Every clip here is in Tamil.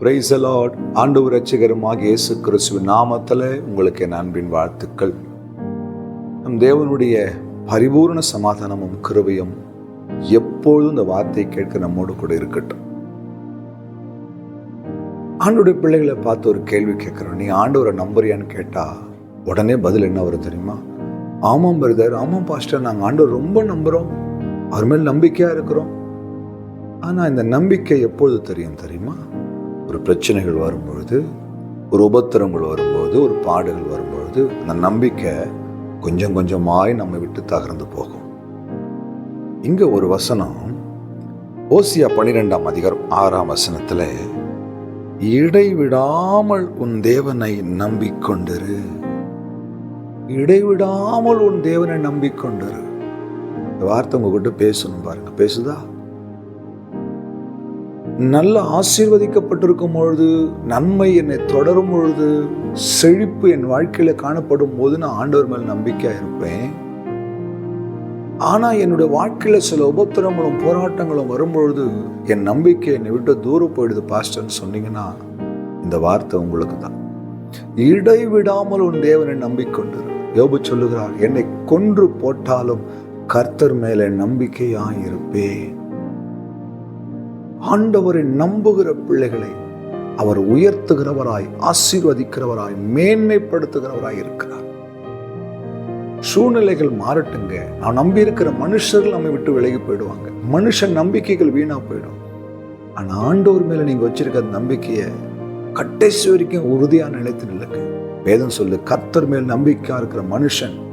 பிரைஸ் லார்ட் ஆண்டவர் ரட்சகருமாக இயேசு கிறிஸ்துவின் நாமத்தில் உங்களுக்கு என் அன்பின் வாழ்த்துக்கள். நம் தேவனுடைய பரிபூர்ண சமாதானமும் கிருபையும் எப்பொழுதும் இந்த வார்த்தையை கேட்க நம்மோடு கூட இருக்கட்டும். ஆண்டோடைய பிள்ளைகளை பார்த்து ஒரு கேள்வி கேட்குறோம். நீ ஆண்டவரை நம்புறியான்னு கேட்டா உடனே பதில் என்ன வரும் தெரியுமா? ஆமாம் பிரதர் ஆமாம் பாஸ்டர் நாங்கள் ஆண்டவர் ரொம்ப நம்புகிறோம் அவர் மேல் நம்பிக்கையாக இருக்கிறோம். ஆனால் இந்த நம்பிக்கை எப்பொழுது தெரியும் தெரியுமா? ஒரு பிரச்சனைகள் வரும்பொழுது ஒரு உபத்திரங்கள் வரும்போது ஒரு பாடுகள் வரும்பொழுது அந்த நம்பிக்கை கொஞ்சம் கொஞ்சமாய் நம்மை விட்டு தகர்ந்து போகும். இங்கே ஒரு வசனம் ஓசியா பனிரெண்டாம் அதிகாரம் ஆறாம் வசனத்தில் இடைவிடாமல் உன் தேவனை நம்பிக்கொண்டிரு. இடைவிடாமல் உன் தேவனை நம்பிக்கொண்டிரு. வார்த்தை உங்ககிட்ட பேசணும் பாருங்க. பேசுதா? நல்ல ஆசீர்வதிக்கப்பட்டிருக்கும் பொழுது நன்மை என்னை தொடரும் பொழுது செழிப்பு என் வாழ்க்கையில காணப்படும் போது நான் ஆண்டவர் மேல் நம்பிக்கையா இருப்பேன். ஆனா என்னுடைய வாழ்க்கையில சில உபத்திரங்களும் போராட்டங்களும் வரும்பொழுது என் நம்பிக்கை என்னை விட்டு தூரம் போயிடுது பாஸ்டர்னு சொன்னீங்கன்னா இந்த வார்த்தை உங்களுக்கு தான். இடைவிடாமல் உன் தேவனை நம்பிக்கொண்டு யோபு சொல்லுகிறார் என்னை கொன்று போட்டாலும் கர்த்தர் மேலே நம்பிக்கையாயிருப்பேன். ஆண்டவரை நம்புகிற பிள்ளைகளை அவர் உயர்த்துகிறவராய் ஆசீர்வதிக்கிறவராய் மேன்மைப்படுத்துகிறவராய் இருக்கிறார். சூழ்நிலைகள் மாறட்டுங்க. நான் நம்பி இருக்கிற மனுஷர்கள் நம்மை விட்டு விலகி போயிடுவாங்க. மனுஷன் நம்பிக்கைகள் வீணா போயிடும். ஆனா ஆண்டவர் மேல நீங்க வச்சிருக்க அந்த நம்பிக்கையை கடைசி வரைக்கும் உறுதியா நிலைத்து நில்லுங்க. வேதம் சொல்லு கர்த்தர் மேல் நம்பிக்கையா இருக்கிற மனுஷன்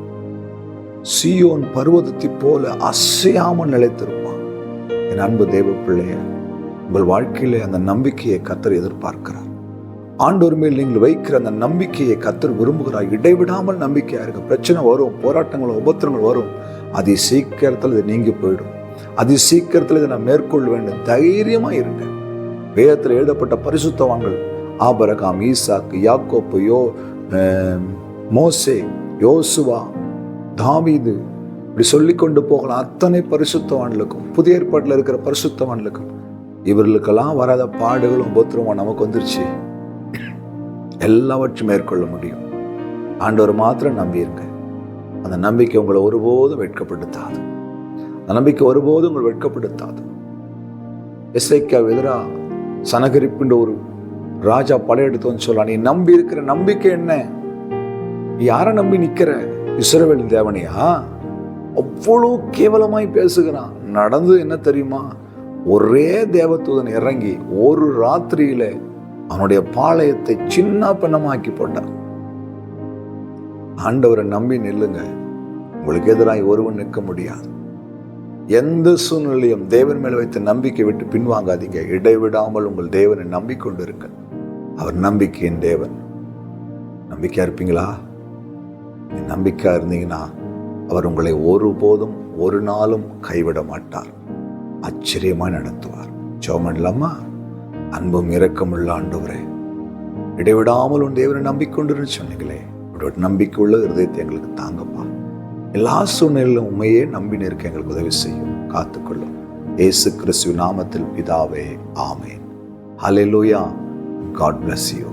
சியோன் பருவதத்தை போல அசையாமல் நிலைத்திருப்பான். என் அன்பு தேவ பிள்ளைய உங்கள் வாழ்க்கையில் அந்த நம்பிக்கையை கத்தர் எதிர்பார்க்கிறார். ஆண்டோர் மேல் நீங்கள் வைக்கிற அந்த நம்பிக்கையை கத்தர் விரும்புகிறார். இடைவிடாமல் நம்பிக்கையாக இருக்க பிரச்சனை வரும் போராட்டங்கள் உபத்திரங்கள் வரும். அதி சீக்கிரத்தில் இது நீங்கி போயிடும். அதி சீக்கிரத்தில் இதை நான் மேற்கொள்ள வேண்டும். தைரியமாக இருங்க. வேதத்தில் எழுதப்பட்ட பரிசுத்தவான்கள் ஆபரகாம் ஈசாக்கு யாக்கோப்பு யோ மோசே யோசுவா தாவீது. இப்படி சொல்லி கொண்டு போகலாம் அத்தனை பரிசுத்தவான்களுக்கும் புதிய ஏற்பாட்டில் இருக்கிற பரிசுத்தவான்களுக்கும். இவர்களுக்கெல்லாம் வராத பாடுகளும் உபத்திரமும் நமக்கு வந்துருச்சு. எல்லாவற்றையும் மேற்கொள்ள முடியும். ஆண்டவர் மாத்திரம் நம்பியிருங்க. அந்த நம்பிக்கை உங்களை ஒருபோதும் வெட்கப்படுத்தாது. அந்த நம்பிக்கை ஒருபோதும் உங்களை வெட்கப்படுத்தாது. எஸ்ஐக்கா எதிராக சனகரிப்புன்ற ஒரு ராஜா படையெடுத்து வந்து சொல்லலாம் நீ நம்பி இருக்கிற நம்பிக்கை என்ன? நீ யாரை நம்பி நிற்கிற இஸ்ரவேல் தேவனையா? அவ்வளோ கேவலமாய் பேசுகிறான். நடந்தது என்ன தெரியுமா? ஒரே தேவதூதன் இறங்கி ஒரு ராத்திரியில அவனுடைய பாளையத்தை சின்ன பின்னமாக்கி போட்டான். ஆண்டவரை நம்பி நில்லுங்க. உங்களுக்கு எதிராக ஒருவன் நிற்க முடியாது. எந்த சூழ்நிலையும் தேவன் மேல் வைத்த நம்பிக்கை விட்டு பின்வாங்காதீங்க. இடைவிடாமல் உங்கள் தேவனை நம்பிக்கொண்டிருங்கள் அவர் நம்பிக்கையின் தேவன். நம்பிக்கையா இருப்பீங்களா? நம்பிக்கையா இருந்தீங்கன்னா அவர் உங்களை ஒருபோதும் ஒரு நாளும் கைவிட மாட்டார். ஆச்சரியமாக நடத்துவார். ஜோமன் இல்லாமா அன்பும் இரக்கமுள்ள ஆண்டவரே இடைவிடாமல் உன் தேவனை நம்பிக்கொண்டு சொன்னீங்களே உங்களோட நம்பிக்கை உள்ள இருதயத்தை எங்களுக்கு தாங்கப்பா. எல்லா சூழ்நிலையிலும் உண்மையே நம்பி நிற்க எங்களுக்கு உதவி செய்யும் காத்துக்கொள்ளும். இயேசு கிறிஸ்து நாமத்தில் பிதாவே ஆமேன். ஹalleluya காட் பிளஸ் யூ